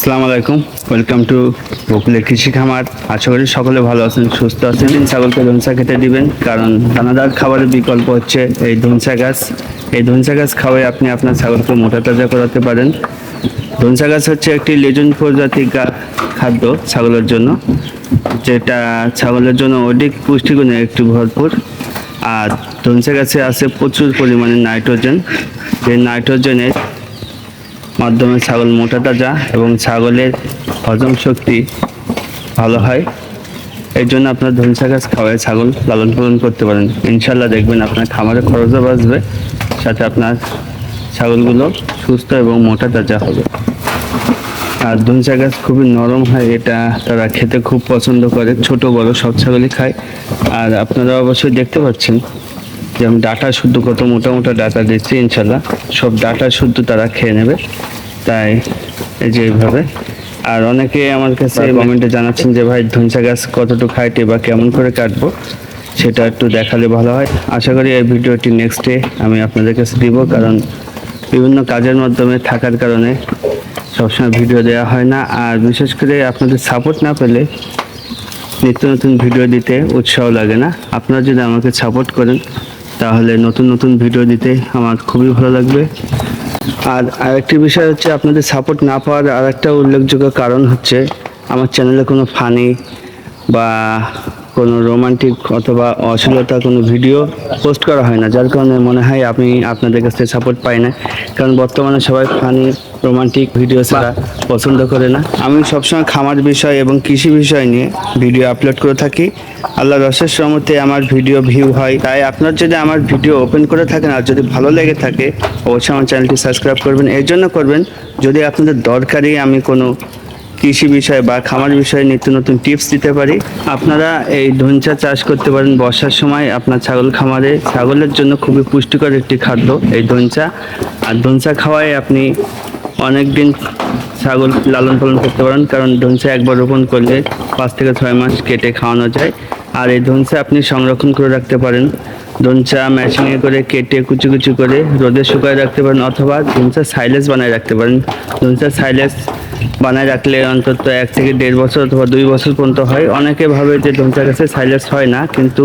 আসসালামু আলাইকুম। Welcome to বকুলের কৃষি খামার আশা করি সকলে ভালো আছেন, সুস্থ আছেন। ছাগলকে ধনসা খেতে দিবেন, কারণ দানাদার খাবারের বিকল্প হচ্ছে এই ধনসা গাছ। এই ধনসা গাছ খাওয়াই আপনি আপনার ছাগলকে মোটা তাজা করাতে পারেন। ধনসা গাছ হচ্ছে একটি লেজুন প্রজাতির খাদ্য ছাগলের জন্য, যেটা ছাগলের জন্য অধিক পুষ্টিগুণে একটু ভরপুর। আর ধনসা গাছে আছে প্রচুর পরিমাণে নাইট্রোজেন। যে নাইট্রোজেনের মাধ্যমে ছাগল মোটা তাজা এবং ছাগলের হজম শক্তি ভালো হয়। এর জন্য আপনার ধনসা গাছ খাওয়ায় ছাগল লালন পালন করতে পারেন। ইনশাল্লাহ দেখবেন আপনার খামারে খরচও বাঁচবে, সাথে আপনার ছাগলগুলো সুস্থ এবং মোটা তাজা হবে। আর ধনসা গাছ খুবই নরম হয়, এটা তারা খেতে খুব পছন্দ করে। ছোট, বড় সব ছাগলই খায়। আর আপনারা অবশ্যই দেখতে পাচ্ছেন যে আমি ডাটা শুদ্ধ কত মোটা মোটা ডাটা দিচ্ছি ইনশাল্লাহ সব ডাটা শুদ্ধ তারা খেয়ে নেবে। তাই এই যে এইভাবে। আর অনেকে আমার কাছে কমেন্টে জানাচ্ছেন যে ভাই ধনসা গাছ কতটুকু হাইটে বা কেমন করে কাটবো? সেটা একটু দেখালে ভালো হয়। আশা করি এই ভিডিওটি নেক্সট ডে আমি আপনাদের কাছে দিব কারণ বিভিন্ন কাজের মাধ্যমে থাকার কারণে সবসময় ভিডিও দেওয়া হয় না। আর বিশেষ করে আপনাদের সাপোর্ট না পেলে নিত্য নতুন ভিডিও দিতে উৎসাহ লাগে না। আপনারা যদি আমাকে সাপোর্ট করেন তাহলে নতুন নতুন ভিডিও দিতে আমার খুবই ভালো লাগবে। আর আরেকটি বিষয় হচ্ছে আপনাদের সাপোর্ট না পাওয়ার আরেকটা উল্লেখযোগ্য কারণ হচ্ছে আমার চ্যানেলে কোনো ফানি বা কোনো রোমান্টিক অথবা অশ্লীলতা কোনো ভিডিও পোস্ট করা হয় না। যার কারণে মনে হয় আমি আপনাদের কাছ থেকে সাপোর্ট পাই না। কারণ বর্তমানে সবাই ফানি রোমান্টিক ভিডিও ছাড়া পছন্দ করে না। আমি সবসময় খামার বিষয় এবং কৃষি বিষয় নিয়ে ভিডিও আপলোড করে থাকি। আল্লাহ রসের সমতে আমার ভিডিও ভিউ হয়। তাই আপনার যদি আমার ভিডিও ওপেন করে থাকেন আর যদি ভালো লেগে থাকে অবশ্যই আমার চ্যানেলটি সাবস্ক্রাইব করবেন। এর জন্য করবেন যদি আপনাদের দরকারি আমি কোনো কৃষি বিষয়ে বা খামার বিষয়ে নিত্য নতুন টিপস দিতে পারি। আপনারা এই ধনচা চাষ করতে পারেন বর্ষার সময়। আপনার ছাগল খামারে, ছাগলের জন্য খুবই পুষ্টিকর একটি খাদ্য এই ধনচা। আর ধনচা খাওয়ায় আপনি অনেক দিন ছাগল লালন পালন করতে পারেন, কারণ ধনচা একবার রোপণ করলে পাঁচ থেকে ছয় মাস কেটে খাওয়ানো যায়। আর এই ধনচা আপনি সংরক্ষণ করে রাখতে পারেন। ধনচা মেশিনে করে কেটে কুচি কুচি করে রোদে শুকায় রাখতে পারেন, অথবা ধনচা সাইলেস বানায় রাখতে পারেন। ধনচা সাইলেস বানায় রাখলে অন্তত এক থেকে দেড় বছর অথবা দুই বছর পর্যন্ত হয়। অনেকে ভাবে যে ধনচা গাছে সাইলেস হয় না, কিন্তু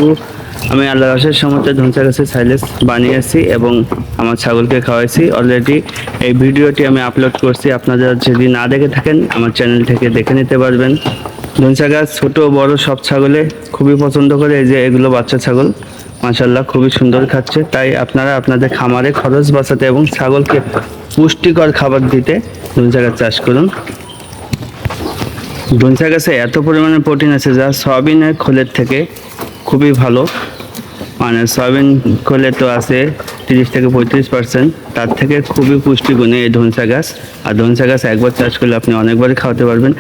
আমি আল্লাহ রসের সমতে ধনচা গাছে সাইলেস বানিয়েছি এবং আমার ছাগলকে খাওয়াইছি। অলরেডি এই ভিডিওটি আমি আপলোড করছি। আপনারা যদি না দেখে থাকেন, আমার চ্যানেল থেকে দেখে নিতে পারবেন। ধনচা গাছ ছোটো বড় সব ছাগলে খুবই পছন্দ করে। এই যে এগুলো বাচ্চা ছাগল মাশাল্লাহ খুবই সুন্দর খাচ্ছে। তাই আপনারা আপনাদের খামারে খরচ বাঁচাতে এবং ছাগলকে পুষ্টিকর খাবার দিতে ধনচা গাছ চাষ করুন। ধনসা গাছে এত পরিমাণে প্রোটিন আছে যা সয়াবিনের খোলের থেকে খুবই ভালো। মানে সয়াবিন খোলে তো আছে তিরিশ থেকে পঁয়ত্রিশ পার্সেন্ট তার থেকে খুবই পুষ্টিগুণে এই ধনসা গাছ। আর ধনসা গাছ একবার চাষ করলে আপনি অনেকবারই খাওয়াতে পারবেন।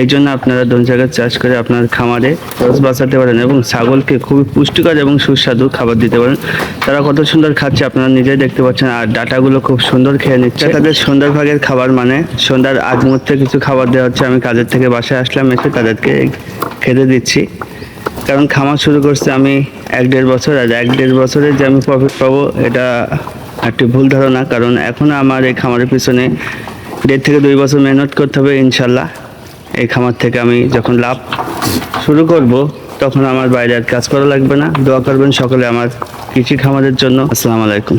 এই জন্য আপনারা ধনসা গাছ চাষ করে আপনার খামারে রস বাঁচাতে পারেন এবং ছাগলকে খুবই পুষ্টিকর এবং সুস্বাদু খাবার দিতে পারেন। তারা কত সুন্দর খাচ্ছে আপনারা নিজেই দেখতে পাচ্ছেন। আর ডাটাগুলো খুব সুন্দর খেয়ে নিচ্ছে। তাদের সন্ধ্যার ভাগের খাবার মানে সন্ধ্যার আগ মুহূর্তে কিছু খাবার দেওয়া হচ্ছে। আমি কাজের থেকে বাসায় আসলাম, এসে তাদেরকে খেতে দিচ্ছি। কারণ খামার শুরু করছে আমি এক দেড় বছর, আর এক দেড় বছরে যে আমি প্রফিট পাবো, এটা একটি ভুল ধারণা। কারণ এখন আমার এই খামারের পিছনে দেড় থেকে দুই বছর মেহনত করতে হবে ইনশাল্লাহ। এই খামার থেকে আমি যখন লাভ শুরু করব, তখন আমার বাইরে আর কাজ করা লাগবে না। দোয়া করবেন সকলে আমার কৃষি খামারের জন্য। আসসালামু আলাইকুম।